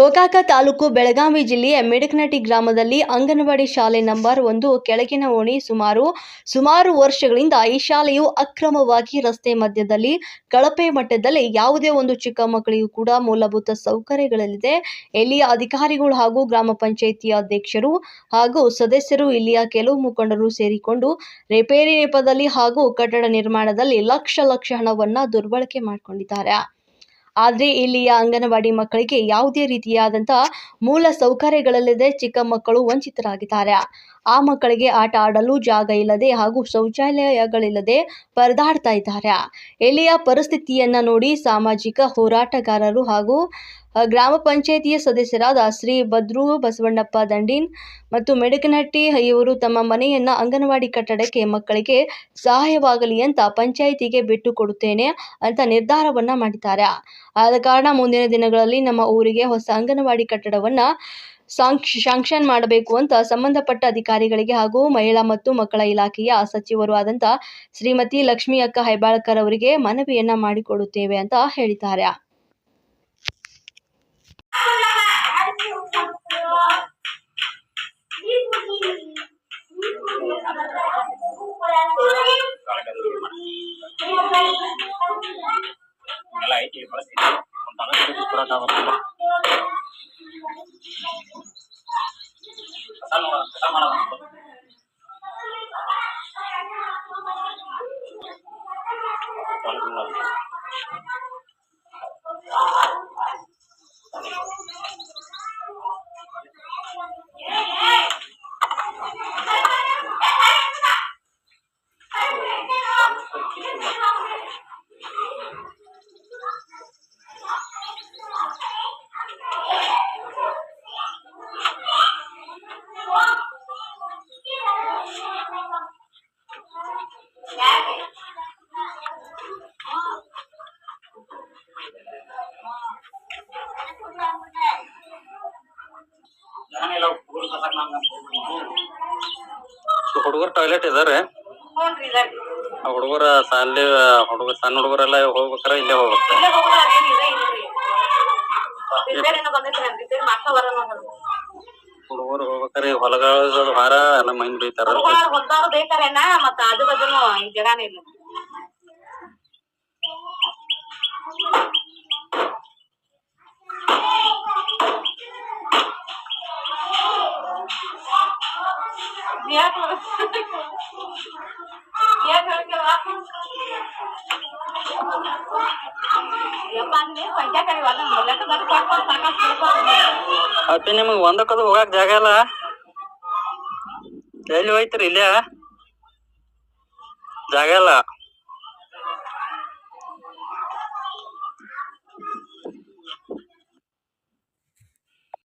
ಗೋಕಾಕ ತಾಲೂಕು ಬೆಳಗಾವಿ ಜಿಲ್ಲೆಯ ಮಿಡಕನಟ್ಟಿ ಗ್ರಾಮದಲ್ಲಿ ಅಂಗನವಾಡಿ ಶಾಲೆ ನಂಬರ್ ಒಂದು ಕೆಳಗಿನ ಓಣಿ ಸುಮಾರು ಸುಮಾರು ವರ್ಷಗಳಿಂದ ಈ ಶಾಲೆಯು ಅಕ್ರಮವಾಗಿ ರಸ್ತೆ ಮಧ್ಯದಲ್ಲಿ, ಕಳಪೆ ಮಟ್ಟದಲ್ಲಿ ಯಾವುದೇ ಒಂದು ಚಿಕ್ಕ ಮಕ್ಕಳಿಗೂ ಕೂಡ ಮೂಲಭೂತ ಸೌಕರ್ಯಗಳಿಲ್ಲದೆ ಇಲ್ಲಿಯ ಅಧಿಕಾರಿಗಳು ಹಾಗೂ ಗ್ರಾಮ ಪಂಚಾಯಿತಿ ಅಧ್ಯಕ್ಷರು ಹಾಗೂ ಸದಸ್ಯರು ಇಲ್ಲಿಯ ಕೆಲವು ಮುಖಂಡರು ಸೇರಿಕೊಂಡು ರಿಪೇರಿ ನೆಪದಲ್ಲಿ ಹಾಗೂ ಕಟ್ಟಡ ನಿರ್ಮಾಣದಲ್ಲಿ ಲಕ್ಷ ಲಕ್ಷ ಹಣವನ್ನು ದುರ್ಬಳಕೆ ಮಾಡಿಕೊಂಡಿದ್ದಾರೆ. ಆದರೆ ಇಲ್ಲಿಯ ಅಂಗನವಾಡಿ ಮಕ್ಕಳಿಗೆ ಯಾವುದೇ ರೀತಿಯಾದಂತಹ ಮೂಲ ಸೌಕರ್ಯಗಳಿಲ್ಲದೆ ಚಿಕ್ಕ ಮಕ್ಕಳು ವಂಚಿತರಾಗಿದ್ದಾರೆ. ಆ ಮಕ್ಕಳಿಗೆ ಆಟ ಆಡಲು ಜಾಗ ಇಲ್ಲದೆ ಹಾಗೂ ಶೌಚಾಲಯಗಳಿಲ್ಲದೆ ಪರದಾಡ್ತಾ ಇದ್ದಾರೆ. ಇಲ್ಲಿಯ ಪರಿಸ್ಥಿತಿಯನ್ನು ನೋಡಿ ಸಾಮಾಜಿಕ ಹೋರಾಟಗಾರರು ಹಾಗೂ ಗ್ರಾಮ ಪಂಚಾಯಿತಿಯ ಸದಸ್ಯರಾದ ಶ್ರೀ ಭದ್ರು ಬಸವಣ್ಣಪ್ಪ ದಂಡೀನ್ ಮತ್ತು ಮೆಡಕನಹಟ್ಟಿ ಇವರು ತಮ್ಮ ಮನೆಯನ್ನ ಅಂಗನವಾಡಿ ಕಟ್ಟಡಕ್ಕೆ ಮಕ್ಕಳಿಗೆ ಸಹಾಯವಾಗಲಿ ಅಂತ ಪಂಚಾಯಿತಿಗೆ ಬಿಟ್ಟು ಕೊಡುತ್ತೇನೆ ಅಂತ ನಿರ್ಧಾರವನ್ನ ಮಾಡಿದ್ದಾರೆ. ಆದ ಕಾರಣ ಮುಂದಿನ ದಿನಗಳಲ್ಲಿ ನಮ್ಮ ಊರಿಗೆ ಹೊಸ ಅಂಗನವಾಡಿ ಕಟ್ಟಡವನ್ನ ಸಾಂಕ್ಷನ್ ಮಾಡಬೇಕು ಅಂತ ಸಂಬಂಧಪಟ್ಟ ಅಧಿಕಾರಿಗಳಿಗೆ ಹಾಗೂ ಮಹಿಳಾ ಮತ್ತು ಮಕ್ಕಳ ಇಲಾಖೆಯ ಸಚಿವರು ಆದಂತ ಶ್ರೀಮತಿ ಲಕ್ಷ್ಮೀ ಅಕ್ಕ ಹೆಬ್ಬಾಳ್ಕರ್ ಅವರಿಗೆ ಮನವಿಯನ್ನ ಮಾಡಿಕೊಡುತ್ತೇವೆ ಅಂತ ಹೇಳಿದ್ದಾರೆ. நல்லா ஐடியை பழசி மனசுக்கு புரோட்டா வந்து Thank you. ಹುಡುಗ್ರು ಟಾಯ್ಲೆಟ್ ಇದಾರೆ ಹುಡುಗರ ಸಾಲಿ ಹುಡುಗ, ಸಣ್ಣ ಹುಡುಗರೆಲ್ಲ ಹೋಗ್ಬೇಕಾರ ಇಲ್ಲೇ ಹೋಗ್ಬೇಕು. ಹುಡುಗರು ಹೋಗ್ಬೇಕಾರೆ ಹೊಲಗಳ ಭಾರ ಎಲ್ಲ ಮೈನ್ ಮತ್ತ ಆಜು ಈ ಇಲ್ಲ ಅಪ್ಪಿ ನಿಮಗ್ ಒಂದಕ್ಕದು ಹೋಗಾಕ್ ಜಾಗ ಇಲ್ಲ? ಎಲ್ಲಿ ಹೋಯ್ತಿರಿ ಇಲ್ಲೇ? ಜಾಗ ಇಲ್ಲ.